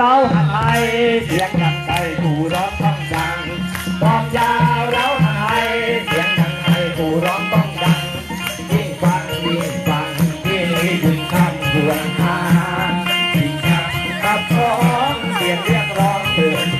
เราหันไทยเสียงดังไกลกูร้องต้องดังกองยาวเราหันไทยเสียงดังไกลกูร้องต้องดังยิ่งฟังยิ่งฟังยิ่งยิ่งคำควรหายิ่งคำกับร้องเสียงเรียกร้องเตือน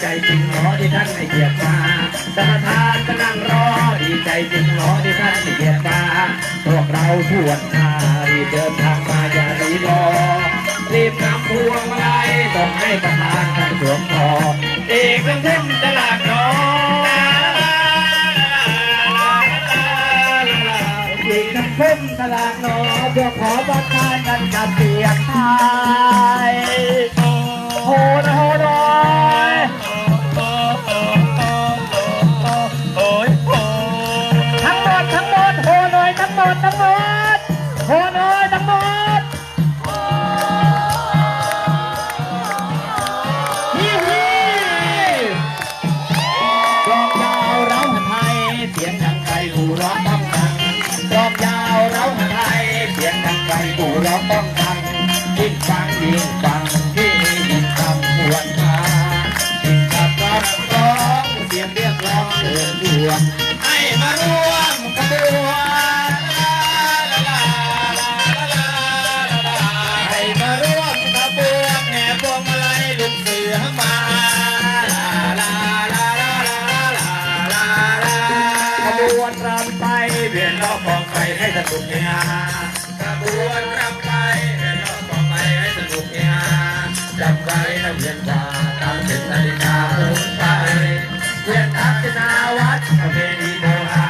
ใจจริงหมอที่ท่านให้เกียรติมาศรัทธาก็นั่งรอดีใจจริงหมอที่ท่านให้เกียรติมาพวกเราทวนทารีเดินทางมาอย่ารีรอรีบนำพวงมาลัยส่งให้ประธานท่านสวมคอเอีกทั้งเส้นตลาดน้อยอีกทั้งเส้นตลาดน้อยเพื่อขอประทานกันกับเสียงไทยโหดโห ดตำรวจหัวหน้า สนุกเฮฮาขบวนรำไปเวียนรอบกอไปให้สนุกเฮฮาจำไว้นะเวียนตาตามเป็นนาฬิกาลงไปเวียนทักษนาวัดประเพณีโบราณ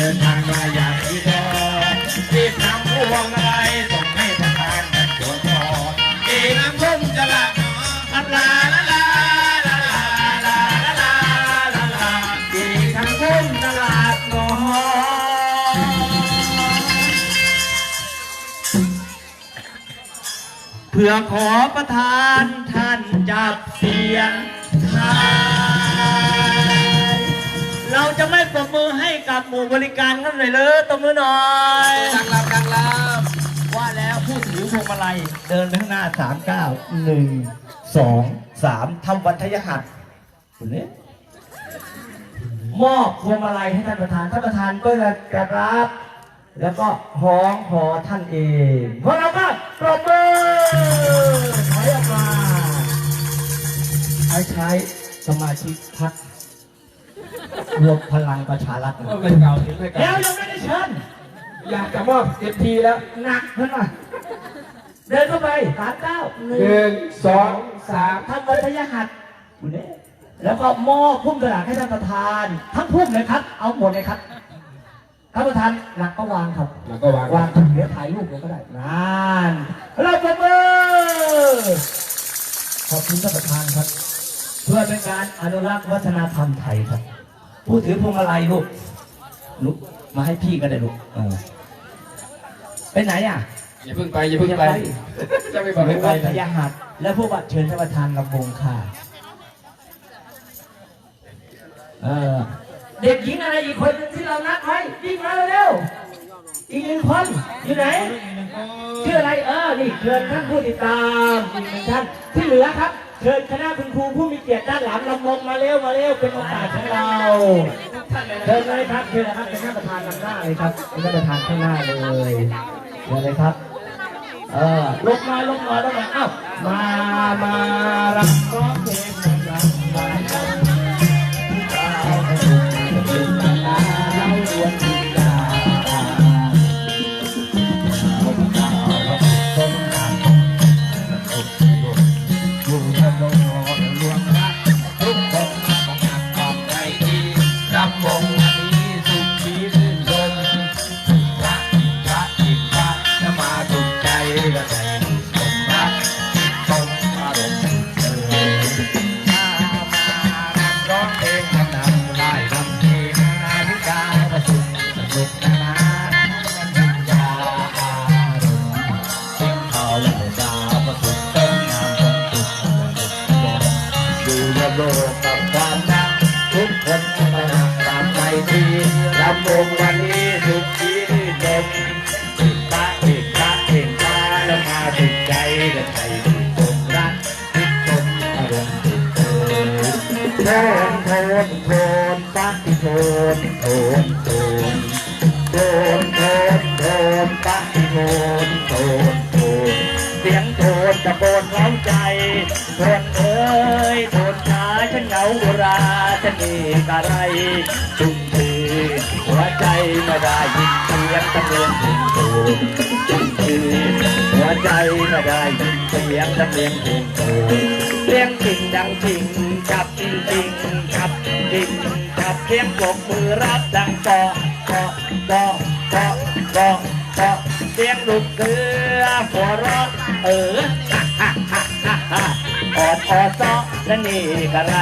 ดินทางมาอย่างที่รอรีบนำพวงมาลัยส่งให้ประธานกันตัวพออีกน้ำพุ่มจะละหนอลาลาลาลาลาลาลาลาลาอีกทั้งพุ่มตลาดนอเพื่อขอประทานท่านจับเสียงไทย เราจะไม่ปรบมือให้กับหมู่บริการกันเลยเลยตบมือหน่อยดังลำดังลว่าแล้วผู้ถือพวงมาลัยเดินไปข้างหน้าสามเก้าหนึ่งสองสามทำวันทยหัสคุณเนี่ยมอบพวงมาลัยให้ท่านประธาน ท่านประธานก็จะกระรับ แล้วก็ห้องขอท่านเองพวกเราก็ปรบมือถอยออกมาให้ใช้สมาชิกพัก รวมพลังประชารัฐำนะก็เป็นเก่าถึงไม่แล้เก่าวยังไม่ได้เชิญอยากจะมอบเต็มทีแล้วหนักเท่าไหร่เดินเข้าไปสามเก้าหหนึ่งนึ่งสองสามทำวัทยหัสคุณเนี่ยแล้วก็มอบพุ่มกระดาษให้ท่านประธาน ทั้งพุ่มเลยครับ เอาหมดเลยครับท่านประธานหลักก็วางครับแล้วก็วางวางเดี๋ยวถ่ายรูปเลยก็ได้นานเราประมือขอบคุณท่านประธานครับ เพื่อเป็นการอนุรักษ์วัฒนธรรมไทยครับ ผู้ถือพวงมาลัยลูกลูกมาให้พี่ก็ได้ลูกเออไปไหนอะอย่าเพิ่งไปอย่าเพิ่งไปจะไม่บอกให้ไปวัดพนะยาหัดและผู้บัตรเชิญท่านประธานลำวงค่ะเออเด็กหญิงอะไรอีกคนหนึงที่เรานัดไว้วิ่งมาเร็วๆอีกหนึ่งคนอยู่ไหนชื่ออะไรเออนี่เชิญท่านผู้ติดตามอีกหนึ่งท่านที่เหลือครับ เชิญคณะคุณครูผู้มีเกียรติด้านหลังลำวงมาเร็วมาเร็วเป็นโอกาสของเราเชิญเลยครับเชิญเลยครับเป็นท่านประธานข้างหน้าเลยครับเป็นท่านประธานข้างหน้าเลยเชิญเลยครับเออลงมาลงมาลงมาเอ้ามามารับร้องเพลงรับ ดีรำวงวันนี้สุขีรื่นรมติดตาติดตาติดตาแล้วมาติดใจและใจที่สมรักติดชมอารมณ์ติดเอ่ยโทนโทนโทนปักโทนโทนโทนโทนโทนโทนปักโทนโทนโทนเสียงโทนตะโกนเร้าใจโทนเอ้ยโทนช้าฉันเหงาราฉันเอกอะไรชุ่ นตะเลียงเพลงโทนชุ่มชื่นหัวใจไม่ได้ยินเสียงตะเลียงเพลงโทนเสียงจริงดังจริงจับจริงจริงจับจริงจับเสียงปรบมือรับดังต่อต่อต่อต่อต่อต่อเสียงลูกเสือหัวเราะเออฮ่าฮ่าฮ่าฮ่าออดออดซอ และนี่กะไร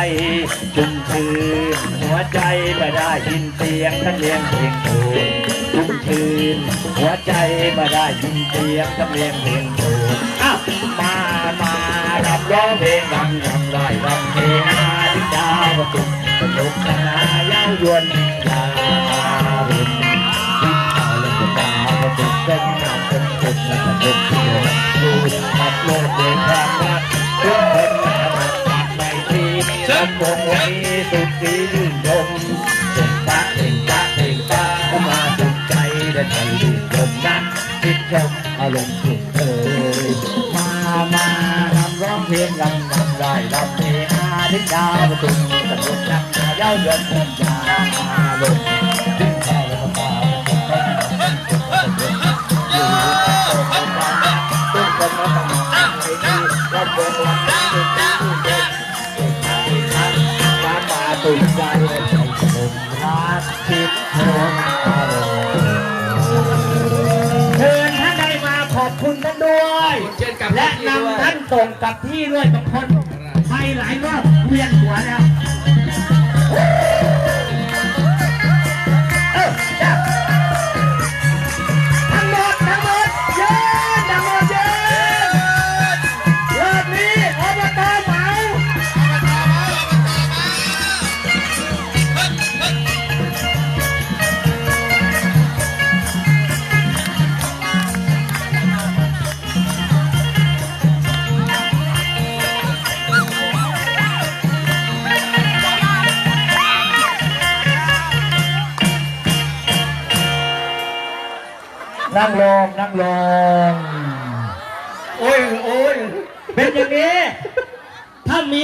ชุ่มชื่นหัวใจไม่ได้ยินเสียงทั้งเลียงเพลงโทนชุ่มชื่นหัวใจไม่ได้ยินเสียงทั้งเลียงเพลงโทนอ้าวมามารับร้องเพลงรำรำไรรำเพลงอาทิตย์ดาวสุขสนุกสนานเย้ายวนยารุณทิศทาล่นดาวสุขเป็นงามเป็นสุขและสนุกสนานดูขับโลกเด้วยความรัก รำวงวันนี้สุขสีรื่นรมเต็มตาเต็มตาเต็มตามาสุขใจและใจดีลมนั้นคิดชมอารมณ์สุขเอ่ยมามาทำร้องเพลงรำรำไรรำเพลงอาทิตย์ดาวตุ้งตะลุกนักเย้าเดือนเป็นยาลม และนำท่านส่งกลับที่ด้วยบางคนไปหลายรอบเวียนหัวแล้ว นั่งลงนั่งลง โอ้ยโอ้ยเป็นอย่างนี้ ถ้ามี